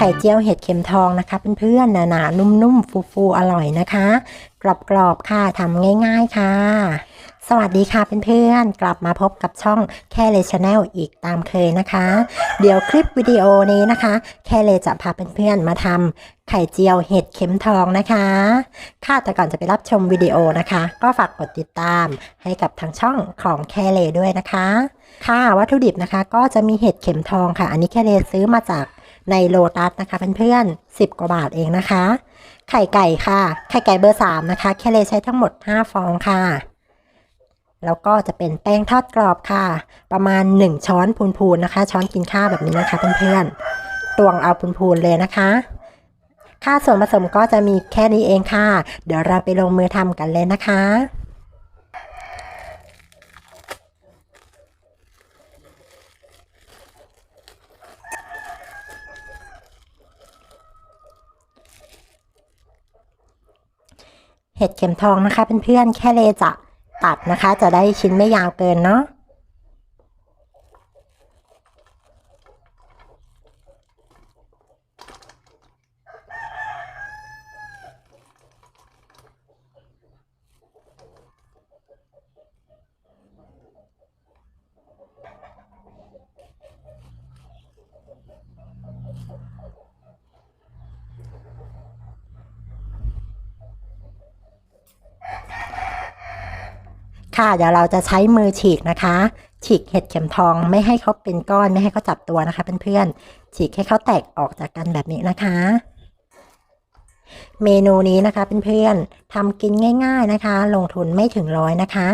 ไข่เจียวเห็ดเข็มทองนะคะเพื่อนๆหนาๆนุ่มๆฟูๆอร่อยนะคะ กรอบๆค่ะทำง่าย ๆค่ะ สวัสดีค่ะเพื่อนๆกลับมาพบกับช่องแค่เลชแนลอีกตามเคยนะคะ เดี๋ยวคลิปวิดีโอนี้นะคะ แค่เลจะพาเพื่อนๆมาทำไข่เจียวเห็ดเข็มทองนะคะ ค่ะแต่ก่อนจะไปรับชมวิดีโอนะคะ ก็ฝากกดติดตามให้กับทางช่องของแค่เลด้วยนะคะ ค่ะวัตถุดิบนะคะก็จะมีเห็ดเข็มทองค่ะ อันนี้แค่เลซื้อมาจาก ในโลตัสนะคะเพื่อนๆ10 กว่าบาทเองนะคะ ไข่ไก่ค่ะ ไข่ไก่เบอร์ 3 นะคะ แค่เลใช้ทั้งหมด 5 ฟองค่ะ แล้วก็จะเป็นแป้งทอดกรอบค่ะ ประมาณ 1 ช้อนพูนๆนะคะ ช้อนกินข้าวแบบนี้นะคะเพื่อนๆตวงเอาพูนๆเลยนะคะค่าส่วนผสมก็จะมีแค่นี้เองค่ะ เดี๋ยวเราไปลงมือทำกันเลยนะคะ เห็ดเข็มทองนะคะเพื่อนๆแค่เลจะตัดนะคะ จะได้ชิ้นไม่ยาวเกินเนาะ ค่ะเดี๋ยวเราจะใช้มือฉีกนะคะ ฉีกเห็ดเข็มทองไม่ให้เขาเป็นก้อนไม่ให้เขาจับตัวนะคะเพื่อนๆฉีกให้เขาแตกออกจากกันแบบนี้นะคะ เมนูนี้นะคะเพื่อนๆทำกินง่าย ๆนะคะ ลงทุนไม่ถึงร้อยนะคะ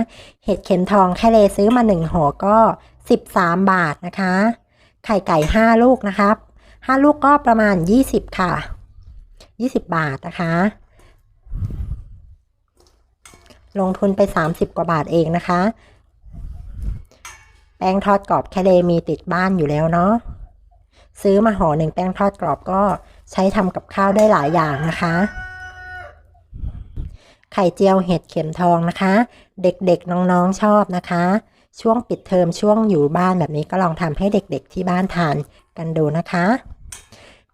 เห็ดเข็มทองแค่เลซื้อมาหนึ่งห่อก็ 13 บาทนะคะ ไข่ไก่ 5 ลูกนะครับ5ลูกก็ประมาณ 20 ค่ะ 20 บาทนะคะ ลงทุนไป 30 กว่าบาทเองนะคะ แป้งทอดกรอบแคเลมีติดบ้านอยู่แล้วเนาะซื้อมาห่อหนึ่งแป้งทอดกรอบก็ใช้ทำกับข้าวได้หลายอย่างนะคะ ไข่เจียวเห็ดเข็มทองนะคะ เด็กๆน้องๆชอบนะคะ ช่วงปิดเทอมช่วงอยู่บ้านแบบนี้ก็ลองทำให้เด็กๆที่บ้านทานกันดูนะคะ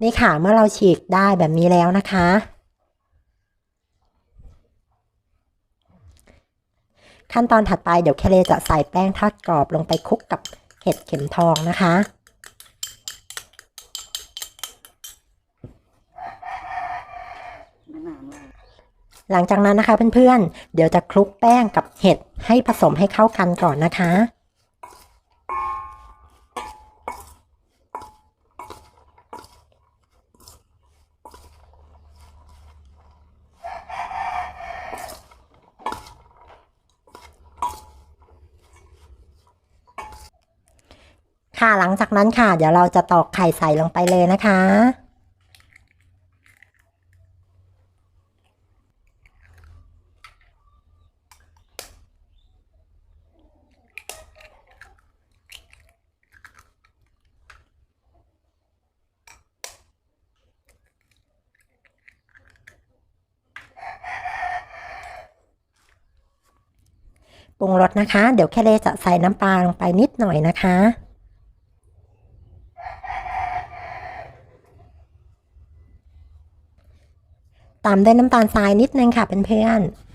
นี่ค่ะเมื่อเราฉีกได้แบบนี้แล้วนะคะ ขั้นตอนถัดไปเดี๋ยวแคเลจะใส่แป้งทอดกรอบลงไปคลุกกับเห็ดเข็มทองนะคะหลังจากนั้นนะคะเพื่อนๆ เดี๋ยวจะคลุกแป้งกับเห็ดให้ผสมให้เข้ากันก่อนนะคะ ค่ะหลังจากนั้นค่ะ เดี๋ยวเราจะตอกไข่ใส่ลงไปเลยนะคะ ปรุงรสนะคะ เดี๋ยวแค่เลจะใส่น้ำปลาลงไปนิดหน่อยนะคะ ตามด้วยน้ำตาลทรายนิดนึงค่ะเพื่อนๆ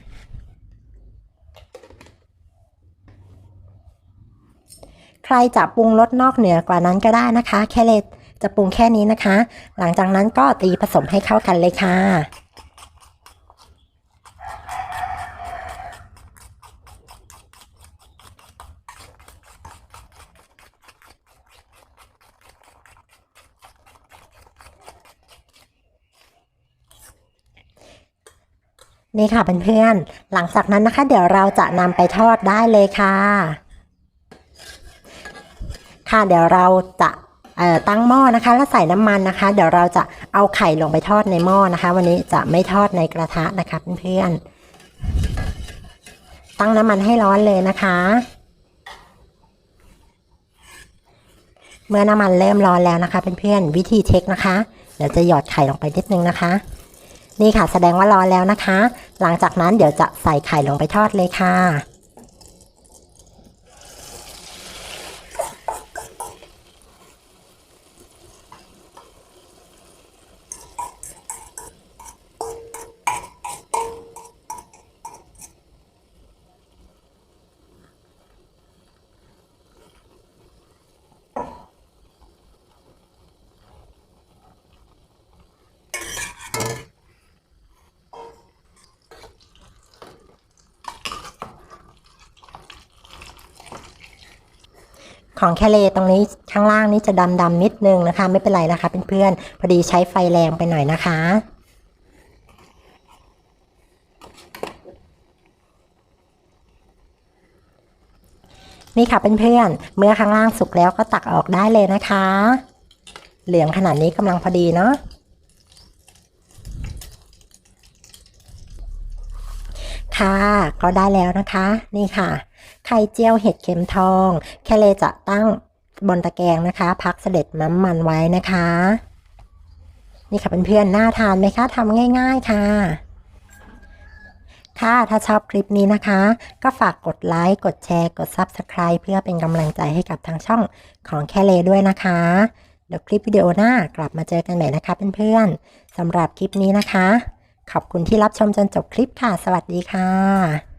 ใครจะปรุงรสนอกเหนือกว่านั้นก็ได้นะคะ แค่เลจะปรุงแค่นี้นะคะ หลังจากนั้นก็ตีผสมให้เข้ากันเลยค่ะ นี่ค่ะเพื่อนๆ หลังจากนั้นนะคะ เดี๋ยวเราจะนำไปทอดได้เลยค่ะ ค่ะเดี๋ยวเราจะตั้งหม้อนะคะ แล้วใส่น้ำมันนะคะ เดี๋ยวเราจะเอาไข่ลงไปทอดในหม้อนะคะ วันนี้จะไม่ทอดในกระทะนะคะเพื่อนๆ ตั้งน้ำมันให้ร้อนเลยนะคะ เมื่อน้ำมันเริ่มร้อนแล้วนะคะเพื่อนๆ วิธีเช็คนะคะ เดี๋ยวจะหยอดไข่ลงไปนิดนึงนะคะ นี่ค่ะแสดงว่าร้อนแล้วนะคะ หลังจากนั้นเดี๋ยวจะใส่ไข่ลงไปทอดเลยค่ะ ของแคเลตรงนี้ข้างล่างนี้จะดำๆนิดนึงนะคะ ไม่เป็นไรนะคะเพื่อนๆพอดีใช้ไฟแรงไปหน่อยนะคะนี่ค่ะเพื่อนๆเมื่อข้างล่างสุกแล้วก็ตักออกได้เลยนะคะ เหลืองขนาดนี้กำลังพอดีเนาะค่ะ ก็ได้แล้วนะคะ นี่ค่ะ ไข่เจียวเห็ดเข็มทอง แคเลจะตั้งบนตะแกรงนะคะ พักเสด็จน้ำมันไว้นะคะ นี่ค่ะเพื่อนๆน่าทานไหมคะทำง่าย ๆค่ะค่ะถ้าชอบคลิปนี้นะคะ ก็ฝากกดไลค์ กดแชร์ กด Subscribe เพื่อเป็นกำลังใจให้กับทางช่องของแคเลด้วยนะคะ เดี๋ยวคลิปวิดีโอหน้ากลับมาเจอกันใหม่นะคะเพื่อนๆสำหรับคลิปนี้นะคะ ขอบคุณที่รับชมจนจบคลิปค่ะ สวัสดีค่ะ